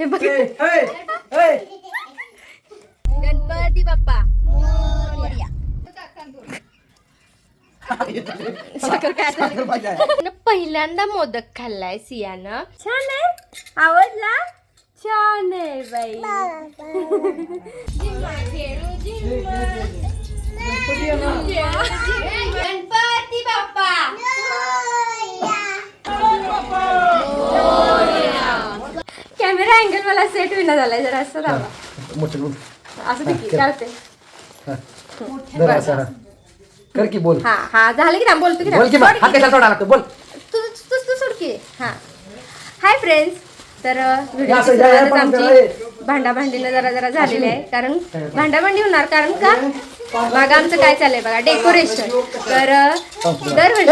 हे बघ. गणपती बाप्पा. मोरया. साखर काय पहिल्यांदा मोदक खाल्लाय सियानं. छान आहे? आवडला? छान आहे बाई. गणपती बाप्पा. कॅमेरा अँगल मला सेट विना झालाय जरा असं दाबा मोठं बोल. असं होते जरा असं, हा. कर की बोल. हा हा झालं की ना बोलतो की ना बोल की मग हात कशाला सोडा लागतो? बोल. तू तू तू सोड की. हा. हाय फ्रेंड्स तर व्हिडिओ या- पण आमची जरा जरा झालेली आहे. कारण भांडाभांडी होणार. कारण का? मग आमचं काय चाललंय बघा डेकोरेशन तर करते. दरवर्षी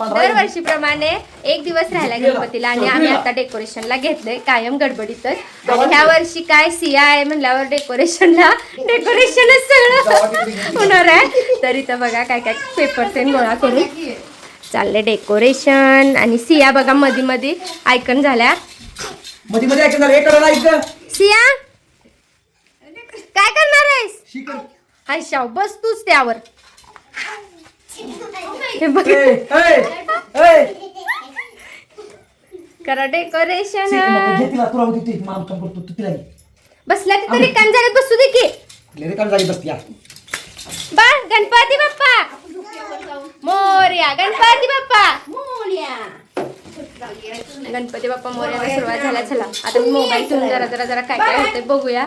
दरवर्षीप्रमाणे एक दिवस राहिला गणपतीला आणि आम्ही आता डेकोरेशनला घेतलंय कायम गडबडीतच. आणि ह्या वर्षी काय सिया आहे म्हणल्यावर डेकोरेशनला डेकोरेशनच सगळं होणार आहे. तर इथं बघा काय काय पेपर सेन गोळा करून चाललंय डेकोरेशन आणि सिया बघा मधी मधी ऐकन झाल्या. सिया? काय करणार आहेस? शिकल आयशाव बस तूच त्यावर. हे बघ. करा डेकोरेशन तिला, होती ती, माम काम करतो, तू तिला घे. बसल्या तिथं रिकाम जागेत बसू दे की. लय रिकामी झाली बसती या. बा गणपती बाप्पा. मोर्या गणपती बाप्पा. गणपती बाप्पा मोर्याला सुरुवात झाल्या चला. आता मी मोबाईल जरा जरा जरा काय काय होतंय बघूया.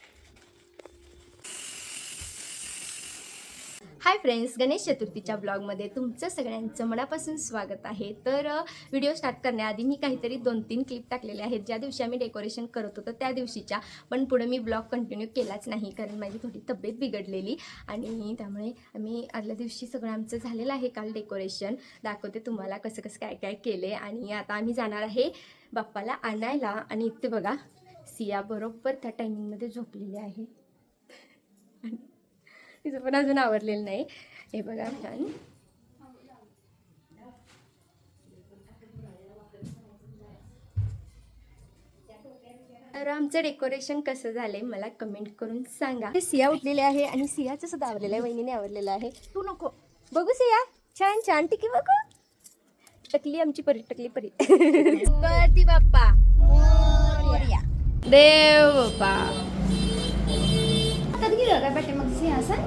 हाय फ्रेंड्स गणेश चतुर्थीच्या ब्लॉगमध्ये तुमचं सगळ्यांचं मनापासून स्वागत आहे. तर व्हिडिओ स्टार्ट करण्याआधी मी काहीतरी दोन तीन क्लिप टाकलेले आहेत. ज्या दिवशी आम्ही डेकोरेशन करत होतो त्या दिवशीच्या. पण पुढे मी ब्लॉग कंटिन्यू केलाच नाही कारण माझी थोडी तब्येत बिघडलेली. आणि त्यामुळे आम्ही आदल्या दिवशी सगळं आमचं झालेलं आहे काल डेकोरेशन. दाखवते तुम्हाला कसं कसं काय काय केले आणि आता आम्ही जाणार आहे बाप्पाला आणायला. आणि इथे बघा सिया बरोबर त्या टायमिंगमध्ये झोपलेली आहे. तिचं पण अजून आवरलेलं नाही. हे बघा छान. तर आमचं डेकोरेशन कसं झालंय मला कमेंट करून सांगा. सिया उठलेले आहे आणि सियाचं सुद्धा आवडलेलं आहे वहिनीने आवडलेलं आहे. तू नको. बघू सिया. छान छान. टिकी बघू. टकली आमची परी टकली परी. गणपती बाप्पा. देव बाप्पा आता गेलं काय बेटे? मग सिंहासन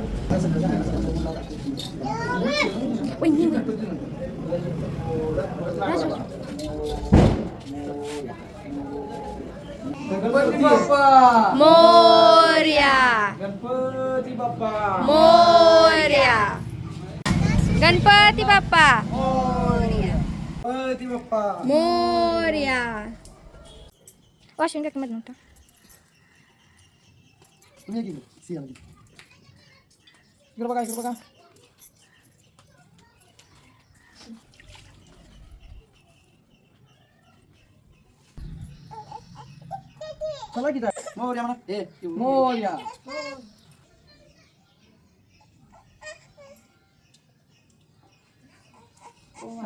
गणपती बाप्पा. मोर्या. गणपती बाप्पा. मोर्या. गणपती बाप्पा. गणपती बाप्पा. मोर्या. वॉशिंगमध्ये नव्हतं तुम्ही एक इकडे, सिया मध्ये. इकडे बघा इकडे बघा चला की जाय. मोरया म्हणा ए मोरया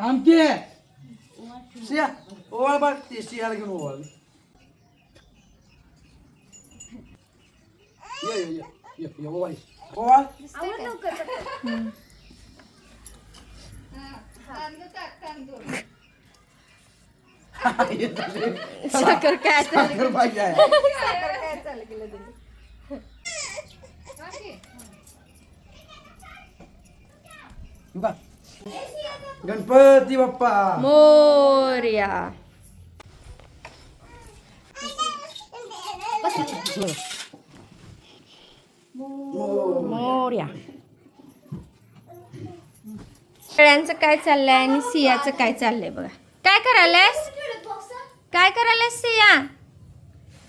आमके सिया ओवाळ बघ ते सियाला घेऊन ओवाळ ये ये ये ये ये ओवाळ ओवाळ साखर काय साखर पाहिजे आहे. बघा. गणपती बाप्पा मोर्या मोर्या. सगळ्यांचं काय चाललंय आणि सियाचं काय चाललंय बघा. काय करायलास काय करायलास सिया?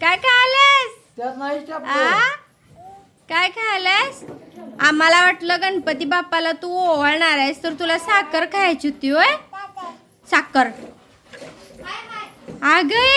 काय खायलास काय खायलास आम्हाला वाटलं गणपती बाप्पाला तू ओवाळणार आहेस तर तुला साखर खायची होती होय? साखर. अगे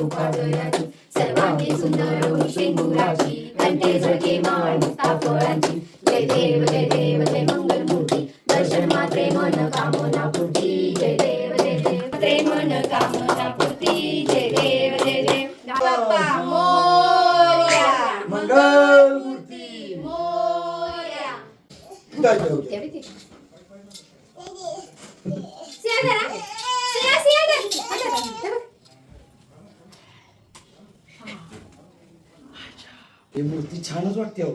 कृपादयाची सर्वांगी सुंदर सिंदुराची कंठे झळके माळ फळांची जय देव जय देव जय मंगलमूर्ती. दर्शन मात्रे मन कामना पूर्ती. जय देव जय देव त्रे मन कामना पूर्ती. जय देव जय देव. बाप्पा मोरया. मंगल मूर्ती मोरया काय ठेवते? तेवढी ती. सिया धरा. सिया, सिया धर. हा धरा. हे बघ. ही मूर्ती छानच वाटते अहो.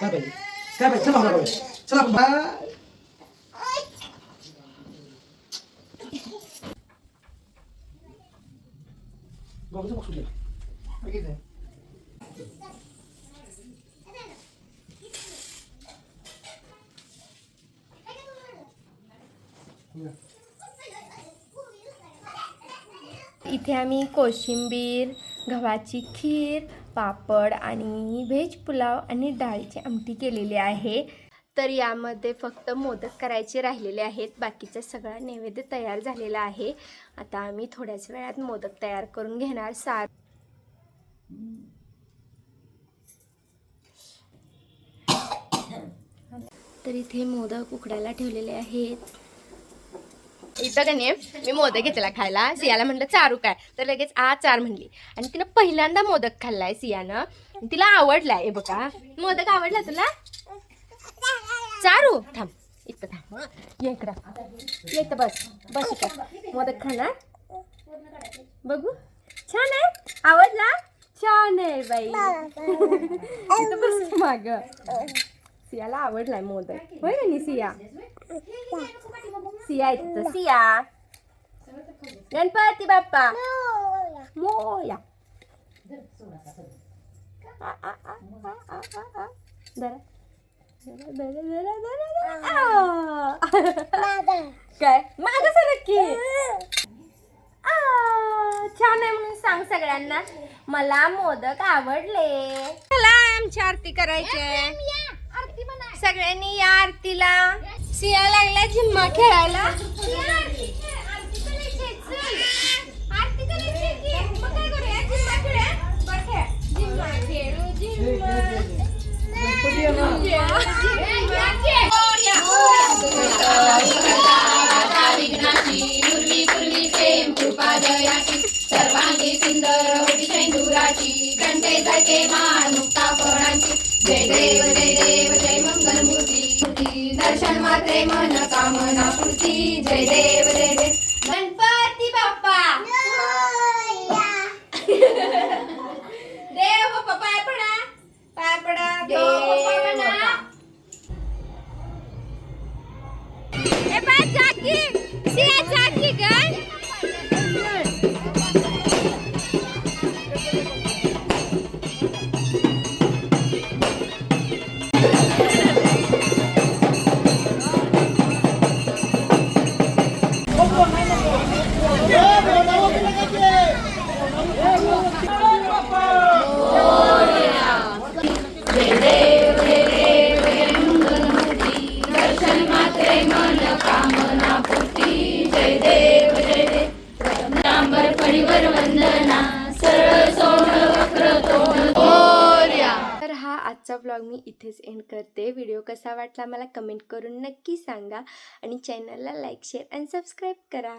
काय पाहिजे काय पाहिजे चला बाबा. चला बाबा. बाबूचं बघ सुद्धा. इथे आम्ही कोशिंबीर गव्हाची खीर पापड आणि व्हेज पुलाव आणि डाळीची आमटी केलेली आहे. तर यामध्ये फक्त मोदक करायचे राहिलेले आहेत. बाकीचा सगळा नैवेद्य तयार झालेला आहे. आता आम्ही थोड्याच वेळात मोदक तयार करून घेणार. सार तर इथे मोदक उकडायला ठेवलेले आहेत. इथं का नाही मी मोदक घेतला खायला सियाला म्हटलं चारू काय? तर लगेच आ चार म्हणली. आणि तिनं पहिल्यांदा मोदक खाल्लाय सियानं. तिला आवडलाय. हे बघा. मोदक आवडला तुला? चारू थांब. इथं थांब. ये इकडं. ये इथं बस. बस इथं. मोदक खाणार? बघू. छान आहे? आवडला? छान आहे बाई. इथं बस माग. सियाला आवडलाय मोदक. होय ना सिया? सिया इथं. सिया. गणपती बाप्पा. मोया. काय? माग सरकी आ, छान आहे म्हणून सांग सगळ्यांना. मला मोदक आवडले. चला आमची आरती करायची सगळ्यांनी या आरतीला. सिया लागला झिम्मा खेळायला. सर्वांगी सुंदर होती शेंदुराची कंठे झळके मान मुक्ता फळांची 一，谢谢。आजचा ब्लॉग मी इथेच एंड करते. व्हिडिओ कसा वाटला मला कमेंट करून नक्की सांगा. आणि चॅनलला लाईक शेअर आणि सबस्क्राईब करा.